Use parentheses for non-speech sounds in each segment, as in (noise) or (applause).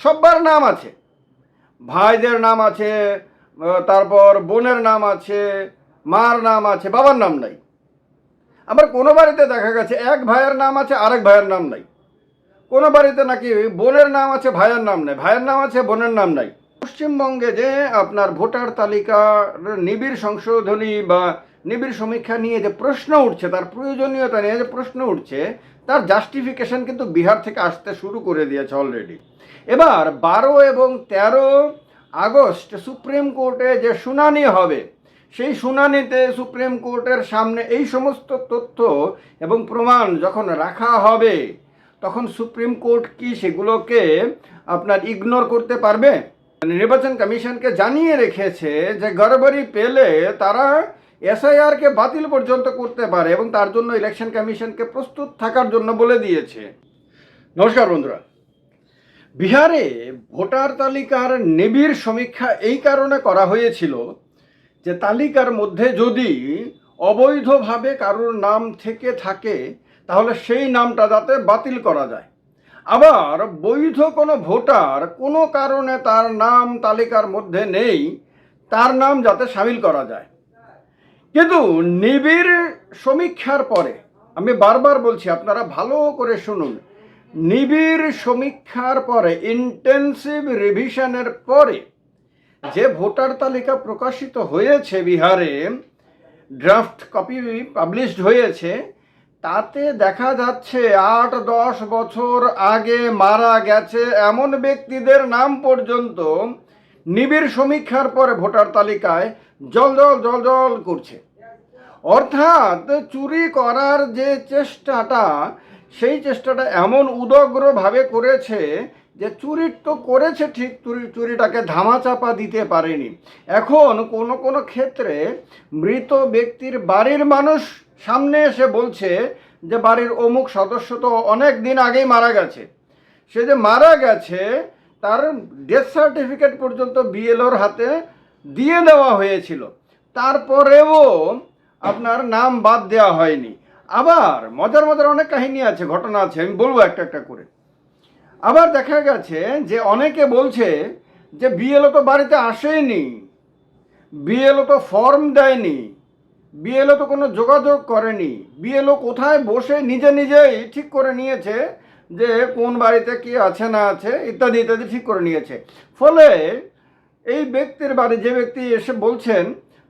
সব্বার নাম আছে। ভাইদের নাম আছে তারপর বোনের নাম আছে, মার নাম আছে, বাবার নাম নাই। আবার কোনো বাড়িতে দেখা গেছে, এক ভাইয়ের নাম আছে, আরেক ভাইয়ের নাম নাই। কোনো বাড়িতে নাকি বোনের নাম আছে, ভাইয়ের নাম নাই, ভাইয়ের নাম আছে, বোনের নাম নাই। পশ্চিমবঙ্গে যে আপনার ভোটার তালিকার নিবিড় সংশোধনী বা নিবিড় সমীক্ষা নিয়ে যে প্রশ্ন উঠছে, তার প্রয়োজনীয়তা নিয়ে যে প্রশ্ন উঠছে, তার জাস্টিফিকেশন কিন্তু বিহার থেকে আসতে শুরু করে দিয়েছে অলরেডি এবার বারো এবং তেরো আগস্ট সুপ্রিম কোর্টে যে শুনানি হবে, সেই শুনানিতে সুপ্রিম কোর্টের সামনে এই সমস্ত তথ্য এবং প্রমাণ যখন রাখা হবে, তখন সুপ্রিম কোর্ট কি সেগুলোকে আপনার ইগনোর করতে পারবে? নির্বাচন কমিশনকে জানিয়ে রেখেছে যে গড়বড়ি পেলে তারা এসআইআরকে বাতিল পর্যন্ত করতে পারে এবং তার জন্য ইলেকশন কমিশনকে প্রস্তুত থাকার জন্য বলে দিয়েছে। নমস্কার বন্ধুরা। বিহারে ভোটার তালিকার নিবিড় সমীক্ষা এই কারণে করা হয়েছিল যে তালিকার মধ্যে যদি অবৈধভাবে কারোর নাম থেকে থাকে, তাহলে সেই নামটা যাতে বাতিল করা যায়। আবার বৈধ কোনো ভোটার কোনো কারণে তার নাম তালিকার মধ্যে নেই, তার নাম যাতে সামিল করা যায়। কিন্তু নিবিড় সমীক্ষার পরে, আমি বারবার বলছি, আপনারা ভালো করে শুনুন। নিবিড় সমীক্ষার পরে ইন্টেন্সিভ রিভিশনের পরে যে ভোটার তালিকা প্রকাশিত হয়েছে বিহারে ড্রাফট কপি পাবলিশড হয়েছে, তাতে দেখা যাচ্ছে আট দশ বছর আগে মারা গেছে এমন ব্যক্তিদের নাম পর্যন্ত নিবিড় সমীক্ষার পরে ভোটার তালিকায় জল জল জল জল করছে। অর্থাৎ চুরি করার যে চেষ্টাটা, সেই চেষ্টাটা এমন উদগ্রভাবে করেছে যে চুরি তো করেছে ঠিক, চুরি, চুরিটাকে ধামাচাপা দিতে পারেনি। এখন কোনো কোনো ক্ষেত্রে মৃত ব্যক্তির বাড়ির মানুষ সামনে এসে বলছে যে বাড়ির অমুক সদস্য তো অনেক দিন আগেই মারা গেছে। সে যে মারা গেছে তার ডেথ সার্টিফিকেট পর্যন্ত বিএলওর হাতে দিয়ে দেওয়া হয়েছিল। তারপরেও আপনার নাম বাদ দেওয়া হয়নি। আবার মজার মজার অনেক কাহিনী আছে, ঘটনা আছে, আমি বলব একটা একটা করে। আবার দেখা গেছে যে অনেকে বলছে যে বিএলও তো বাড়িতে আসেনি বিএলও তো ফর্ম দেয়নি বিএলও তো কোনো যোগাযোগ করেনি বিএলও কোথায় বসে নিজে নিজেই ঠিক করে নিয়েছে যে কোন বাড়িতে কি আছে না আছে ইত্যাদি ইত্যাদি ঠিক করে নিয়েছে। ফলে এই ব্যক্তির বাড়ি, যে ব্যক্তি এসে বলছেন,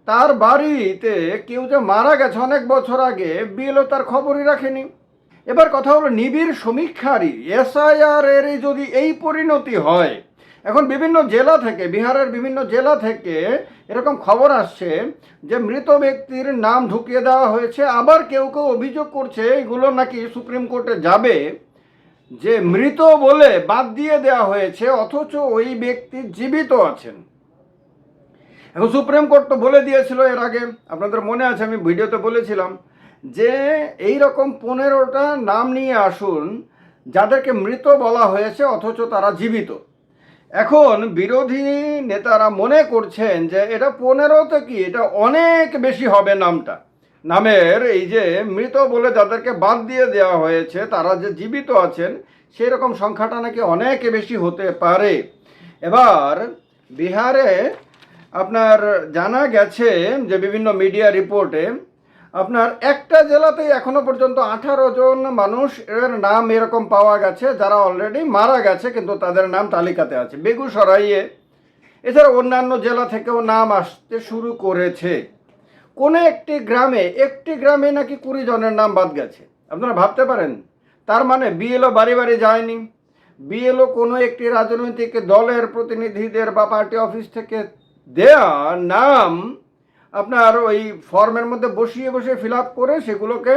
তার বাড়িতে কেউ যে মারা গেছে অনেক বছর আগে বিএলও তার খবরই রাখেনি। এবার কথা হলো, নিবিড় সমীক্ষারই এসআইআর এর যদি এই পরিণতি হয়, এখন বিভিন্ন জেলা থেকে, বিহারের বিভিন্ন জেলা থেকে এরকম খবর আসছে যে মৃত ব্যক্তির নাম ঢুকিয়ে দেওয়া হয়েছে। আবার কেউ কেউ অভিযোগ করছে, এগুলো নাকি সুপ্রিম কোর্টে যাবে। যে মৃত বলে বাদ দিয়ে দেওয়া হয়েছে, অথচ ওই ব্যক্তি জীবিত আছেন। এখন সুপ্রিম কোর্ট তো বলে দিয়েছিল এর আগে, আপনাদের মনে আছে, আমি ভিডিওতে বলেছিলাম, যে এই রকম পনেরোটা নাম নিয়ে আসুন, যাদেরকে মৃত বলা হয়েছে, অথচ তারা জীবিত। এখন বিরোধী নেতারা মনে করছেন যে এটা পনেরোতে কি, এটা অনেক বেশি হবে নামটা। নামের এই যে মৃত বলে যাদেরকে বাদ দিয়ে দেওয়া হয়েছে, তারা যে জীবিত আছেন সেই রকম সংখ্যাটা নাকি অনেক বেশি হতে পারে। এবার বিহারে আপনার জানা গেছে যে বিভিন্ন মিডিয়া রিপোর্টে আপনার একটা জেলাতেই এখনও পর্যন্ত আঠারো জন মানুষ এর নাম এরকম পাওয়া গেছে, যারা অলরেডি মারা গেছে, কিন্তু তাদের নাম তালিকাতে আছে। বেগুসরাইয়ে, এছাড়া অন্যান্য জেলা থেকেও নাম আসতে শুরু করেছে। কোনো একটি গ্রামে একটি গ্রামে নাকি কুড়ি জনের নাম বাদ গেছে? আপনারা ভাবতে পারেন। তার মানে বিএলও বাড়ি বাড়ি যায়নি। বিএলও কোনো একটি রাজনৈতিক দলের প্রতিনিধিদের বা পার্টি অফিস থেকে দেয়া নাম আপনার ওই ফর্মের মধ্যে বসিয়ে বসিয়ে ফিল করে সেগুলোকে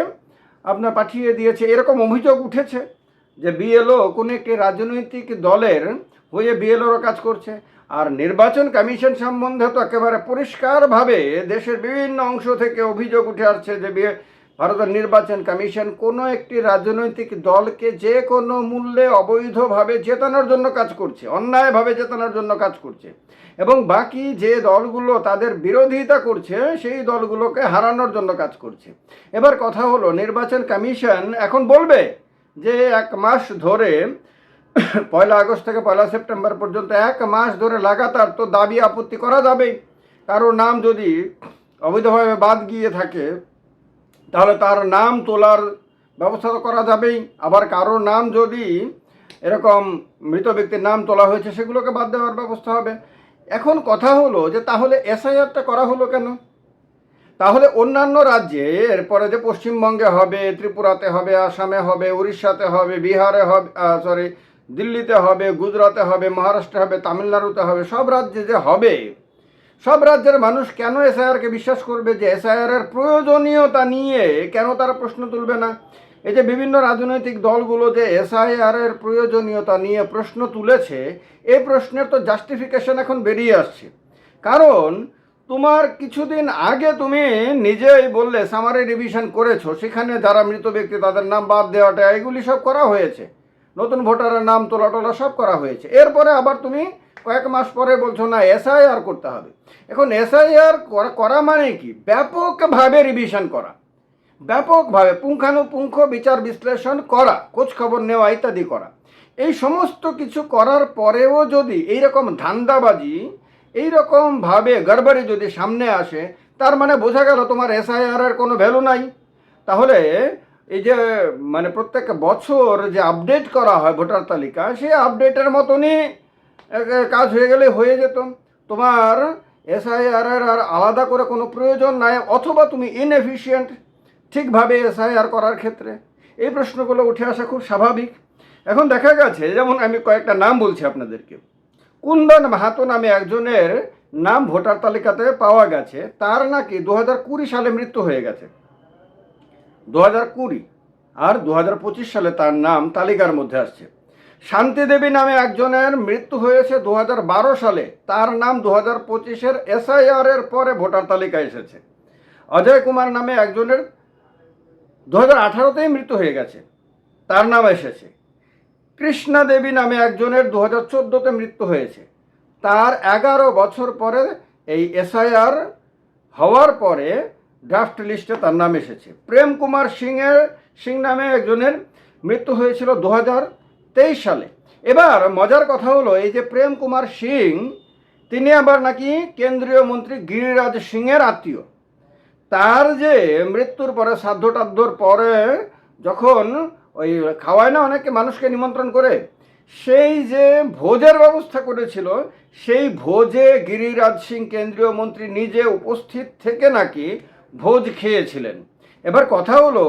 আপনার পাঠিয়ে দিয়েছে। এরকম অভিযোগ উঠেছে যে বিএলও কোনো একটি রাজনৈতিক দলের হয়ে বিএলওরও কাজ করছে। আর নির্বাচন কমিশন সম্বন্ধে তো একেবারে পরিষ্কারভাবে দেশের বিভিন্ন অংশ থেকে অভিযোগ উঠে আসছে যে বি- ভারতের নির্বাচন কমিশন কোনো একটি রাজনৈতিক দলকে যে কোনো মূল্যে অবৈধভাবে জেতানোর জন্য কাজ করছে, অন্যায়ভাবে জেতানোর জন্য কাজ করছে। এবং বাকি যে দলগুলো তাদের বিরোধিতা করছে, সেই দলগুলোকে হারানোর জন্য কাজ করছে। এবার কথা হলো, নির্বাচন কমিশন এখন বলবে যে এক মাস ধরে পয়লা আগস্ট থেকে পয়লা সেপ্টেম্বর পর্যন্ত এক মাস ধরে লাগাতার তো দাবি আপত্তি করা যাবেই। কারও নাম যদি অবৈধভাবে বাদ গিয়ে থাকে, তাহলে তার নাম তোলার ব্যবস্থা করা যাবেই। আবার কারও নাম যদি এরকম মৃত ব্যক্তির নাম তোলা হয়েছে, সেগুলোকে বাদ দেওয়ার ব্যবস্থা হবে। এখন কথা হলো যে, তাহলে এসআইআরটা করা হলো কেন? তাহলে অন্যান্য রাজ্যে, এরপরে যে পশ্চিমবঙ্গে হবে, ত্রিপুরাতে হবে, আসামে হবে, উড়িষ্যাতে হবে, বিহারে হবে সরি দিল্লিতে হবে, গুজরাতে হবে, মহারাষ্ট্রে হবে, তামিলনাড়ুতে হবে, সব রাজ্যে যে হবে, সব রাজ্যের মানুষ কেন এসআইআরকে বিশ্বাস করবে যে এসআইআর এর প্রয়োজনীয়তা নিয়ে কেন তারা প্রশ্ন তুলবে না? এই যে বিভিন্ন রাজনৈতিক দলগুলো যে এসআইআর এর প্রয়োজনীয়তা নিয়ে প্রশ্ন তুলেছে এই প্রশ্নের তো জাস্টিফিকেশন এখন বেরিয়ে আসছে। কারণ তোমার কিছুদিন আগে তুমি নিজেই বললে সামারি রিভিশন করেছ, সেখানে যারা মৃত ব্যক্তি তাদের নাম বাদ দেওয়াটা, এগুলি সব করা হয়েছে। নতুন ভোটারের নাম তোলা টোলা সব করা হয়েছে। এরপরে আবার তুমি কয়েক মাস পরে বলছো, না, এসআইআর করতে হবে। এখন এসআইআর করা মানে কি? ব্যাপকভাবে রিভিশন করা। ব্যাপকভাবে পুঙ্খানুপুঙ্খ বিচার বিশ্লেষণ করা খোঁজ খবর নেওয়া ইত্যাদি করা। এই সমস্ত কিছু করার পরেও যদি এইরকম ধান্দাবাজি, এইরকমভাবে গড়বড়ি যদি সামনে আসে, তার মানে বোঝা গেল তোমার এসআইআর এর কোনো ভ্যালু নাই। তাহলে এই যে মানে প্রত্যেক বছর যে আপডেট করা হয় ভোটার তালিকা, সেই আপডেটের মতনই কাজ হয়ে গেলে হয়ে যেত। তোমার এসআইআর আর আলাদা করে কোনো প্রয়োজন নাই, অথবা তুমি ইনএফিশিয়েন্ট ঠিকভাবে এসআইআর করার ক্ষেত্রে। এই প্রশ্নগুলো উঠে আসা খুব স্বাভাবিক। এখন দেখা গেছে, যেমন আমি কয়েকটা নাম বলছি আপনাদেরকে। কুন্দন মাহাতো নামে একজনের নাম ভোটার তালিকাতে পাওয়া গেছে, তার নাকি দু হাজার কুড়ি সালে মৃত্যু হয়ে গেছে। দু কুড়ি আর দু হাজার পঁচিশ সালে তার নাম তালিকার মধ্যে আসছে। শান্তি দেবী নামে একজনের মৃত্যু হয়েছে দু হাজার বারো সালে। তার নাম দু হাজার পঁচিশের এসআইআর এর পরে ভোটার তালিকায় এসেছে। অজয় কুমার নামে একজনের দু হাজার আঠারোতেই মৃত্যু হয়ে গেছে। তার নাম এসেছে। কৃষ্ণা দেবী নামে একজনের দু হাজার চোদ্দোতে মৃত্যু হয়েছে। তার এগারো বছর পরে এই এসআইআর হওয়ার পরে ড্রাফট লিস্টে তার নাম এসেছে। প্রেম কুমার সিংয়ের, সিং নামে একজনের মৃত্যু হয়েছিল দু হাজার তেইশ সালে। এবার মজার কথা হলো, এই যে প্রেম কুমার সিং, তিনি আবার নাকি কেন্দ্রীয় মন্ত্রী গিরিরাজ সিংয়ের আত্মীয়। তার যে মৃত্যুর পরে শ্রাদ্ধ পরে যখন ওই খাওয়ায় না অনেকে মানুষকে নিমন্ত্রণ করে, সেই যে ভোজের ব্যবস্থা করেছিল, সেই ভোজে গিরিরাজ সিং কেন্দ্রীয় মন্ত্রী নিজে উপস্থিত থেকে নাকি ভোজ খেয়েছিলেন। এবার কথা হলো,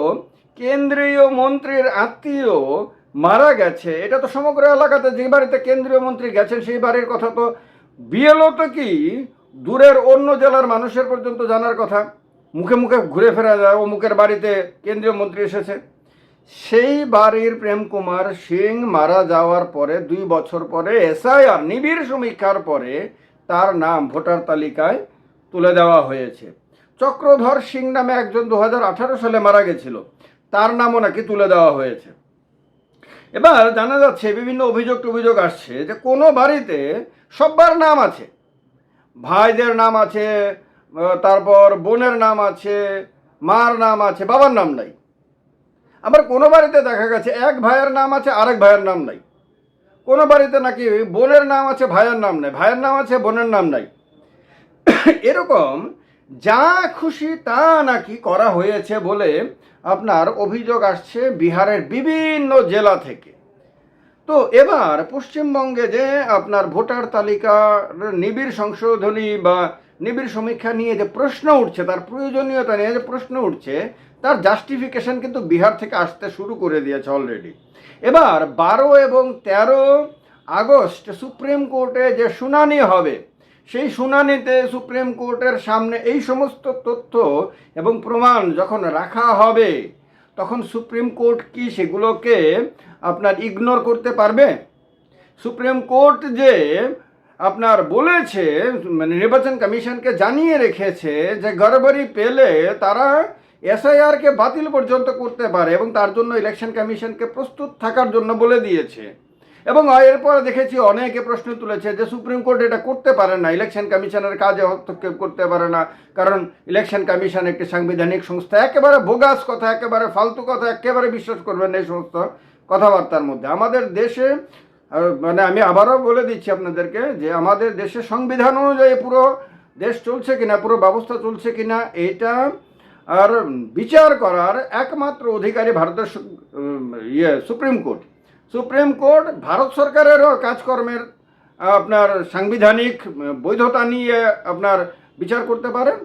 কেন্দ্রীয় মন্ত্রীর আত্মীয় মারা গেছে। এটা তো সমগ্র এলাকাতে যে বাড়িতে কেন্দ্রীয় মন্ত্রী গেছেন, সেই বাড়ির কথা তো বিএলও তো কি? দূরের অন্য জেলার মানুষের পর্যন্ত জানার কথা। মুখে মুখে ঘুরে ফেরা যায়, অমুকের বাড়িতে কেন্দ্রীয় মন্ত্রী এসেছে। সেই বাড়ির প্রেম কুমার সিং মারা যাওয়ার পরে, দুই বছর পরে এসআইআর, নিবিড় সমীক্ষার পরে তার নাম ভোটার তালিকায় তুলে দেওয়া হয়েছে। চক্রধর সিং নামে একজন দু হাজার আঠারো সালে মারা গেছিল। তার নামও নাকি তুলে দেওয়া হয়েছে। এবার জানা যাচ্ছে, বিভিন্ন অভিযোগ টভিযোগ আসছে যে কোনো বাড়িতে সব্বার নাম আছে। ভাইদের নাম আছে তারপর বোনের নাম আছে, মার নাম আছে, বাবার নাম নাই। আবার কোনো বাড়িতে দেখা গেছে, এক ভাইয়ের নাম আছে, আরেক ভাইয়ের নাম নাই। কোনো বাড়িতে নাকি বোনের নাম আছে, ভাইয়ের নাম নাই, ভাইয়ের নাম আছে, বোনের নাম নাই। (coughs) এরকম যা খুশি তা নাকি করা হয়েছে বলে আপনার অভিযোগ আসছে বিহারের বিভিন্ন জেলা থেকে। তো এবার পশ্চিমবঙ্গে যে আপনার ভোটার তালিকার নিবিড় সংশোধনী বা নিবিড় সমীক্ষা নিয়ে যে প্রশ্ন উঠছে, তার প্রয়োজনীয়তা নিয়ে যে প্রশ্ন উঠছে, তার জাস্টিফিকেশন কিন্তু বিহার থেকে আসতে শুরু করে দিয়েছে অলরেডি এবার বারো এবং তেরো আগস্ট সুপ্রিম কোর্টে যে শুনানি হবে সেই শুনানিতে সুপ্রিম কোর্টের সামনে এই সমস্ত তথ্য এবং প্রমাণ যখন রাখা হবে, তখন সুপ্রিম কোর্ট কি সেগুলোকে আপনার ইগনোর করতে পারবে? সুপ্রিম কোর্ট যে আপনার বলেছে মানে নির্বাচন কমিশনকে জানিয়ে রেখেছে যে গড়বড়ি পেলে তারা এসআইআরকে বাতিল পর্যন্ত করতে পারে এবং তার জন্য ইলেকশন কমিশনকে প্রস্তুত থাকার জন্য বলে দিয়েছে। এবং এরপরে দেখেছি অনেকে প্রশ্ন তুলেছে যে সুপ্রিম কোর্ট এটা করতে পারে না ইলেকশন কমিশনের কাজে হস্তক্ষেপ করতে পারে না, কারণ ইলেকশন কমিশন একটি সাংবিধানিক সংস্থা, একেবারে বোগাস কথা, একেবারে ফালতু কথা, একেবারে বিশ্বাস করবেন এই সমস্ত কথাবার্তার মধ্যে। আমাদের দেশে মানে আমি আবারও বলে দিচ্ছি আপনাদেরকে যে আমাদের দেশের সংবিধান অনুযায়ী পুরো দেশ চলছে কিনা, পুরো ব্যবস্থা চলছে কিনা, এটা আর বিচার করার একমাত্র অধিকারী ভারতের ইয়ে supreme court. Supreme court, Bharat সরকারেরও কাজকর্মের আপনার সাংবিধানিক বৈধতা নিয়ে আপনার বিচার করতে পারেন।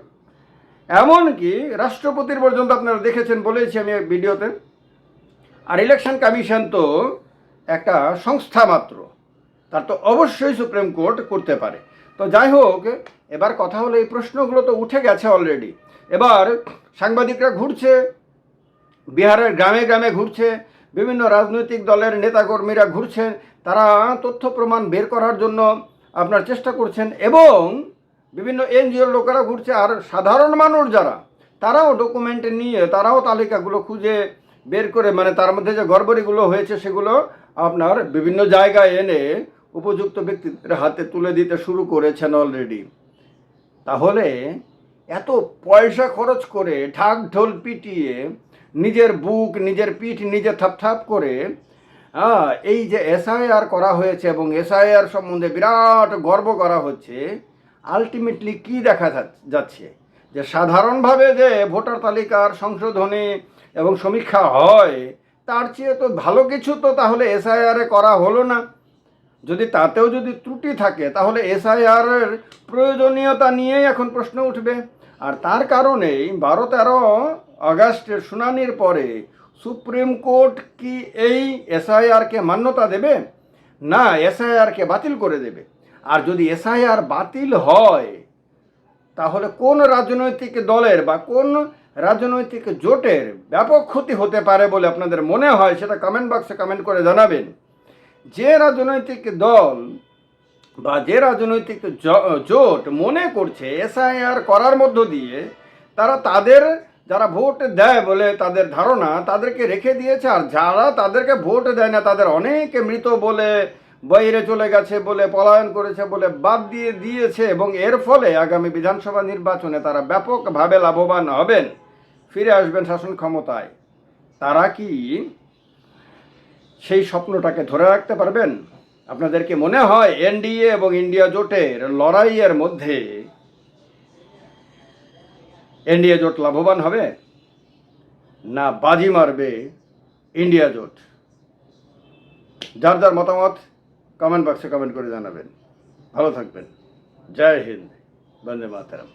এমনকি রাষ্ট্রপতির পর্যন্ত আপনারা দেখেছেন, বলেছি আমি ভিডিওতে, আর ইলেকশন কমিশন তো একটা সংস্থা মাত্র। তার তো অবশ্যই সুপ্রিম কোর্ট করতে পারে। তো যাই হোক, এবার কথা হলো, এই প্রশ্নগুলো তো উঠে গেছে অলরেডি এবার সাংবাদিকরা ঘুরছে, বিহারের গ্রামে গ্রামে ঘুরছে বিভিন্ন রাজনৈতিক দলের নেতাকর্মীরা ঘুরছেন, তারা তথ্য প্রমাণ বের করার জন্য আপনার চেষ্টা করছেন এবং বিভিন্ন এনজিওর লোকেরা ঘুরছে, আর সাধারণ মানুষ যারা, তারাও ডকুমেন্ট নিয়ে, তারাও তালিকাগুলো খুঁজে বের করে মানে তার মধ্যে যে গড়বড়িগুলো হয়েছে সেগুলো আপনার বিভিন্ন জায়গায় এনে উপযুক্ত ব্যক্তিদের হাতে তুলে দিতে শুরু করেছেন অলরেডি তাহলে এত পয়সা খরচ করে ঢাক ঢোল পিটিয়ে নিজের বুক, নিজের পিঠ নিজে থাপথাপ করে এই যে এসআইআর করা হয়েছে এবং এসআইআর সম্বন্ধে বিরাট গর্ব করা হচ্ছে আলটিমেটলি কি দেখা যাচ্ছে? যে সাধারণভাবে যে ভোটার তালিকার সংশোধনী এবং সমীক্ষা হয়, তার চেয়ে তো ভালো কিছু তো তাহলে এসআইআরে করা হলো না। যদি তাতেও যদি ত্রুটি থাকে, তাহলে এসআইআর এর প্রয়োজনীয়তা নিয়েই এখন প্রশ্ন উঠবে। আর তার কারণেই বারো তেরো আগস্টের শুনানির পরে সুপ্রিম কোর্ট কি এই এসআইআরকে মান্যতা দেবে? না, এসআইআরকে বাতিল করে দেবে। আর যদি এসআইআর বাতিল হয়, তাহলে কোন রাজনৈতিক দলের বা কোন রাজনৈতিক জোটের ব্যাপক ক্ষতি হতে পারে বলে আপনাদের মনে হয়, সেটা কমেন্ট বক্সে কমেন্ট করে জানাবেন। যে রাজনৈতিক দল বা যে রাজনৈতিক জোট মনে করছে এসআইআর করার মধ্য দিয়ে, তারা তাদের যারা ভোট দেয় বলে তাদের ধারণা তাদেরকে রেখে দিয়েছে, আর যারা তাদেরকে ভোট দেয় না, তাদের অনেকে মৃত বলে, বাইরে চলে গেছে বলে, পলায়ন করেছে বলে বাদ দিয়ে দিয়েছে, এবং এর ফলে আগামী বিধানসভা নির্বাচনে তারা ব্যাপকভাবে লাভবান হবেন। ফিরে আসবেন শাসন ক্ষমতায়। তারা কি সেই স্বপ্নটাকে ধরে রাখতে পারবেন? আপনাদেরকে মনে হয়, এনডিএ এবং ইন্ডিয়া জোটের লড়াইয়ের মধ্যে এনডিএ জোট লাভবান হবে? না, বাজি মারবে ইন্ডিয়া জোট? যার যার মতামত কমেন্ট বক্সে কমেন্ট করে জানাবেন। ভালো থাকবেন। জয় হিন্দ। বন্দে মাতারাম।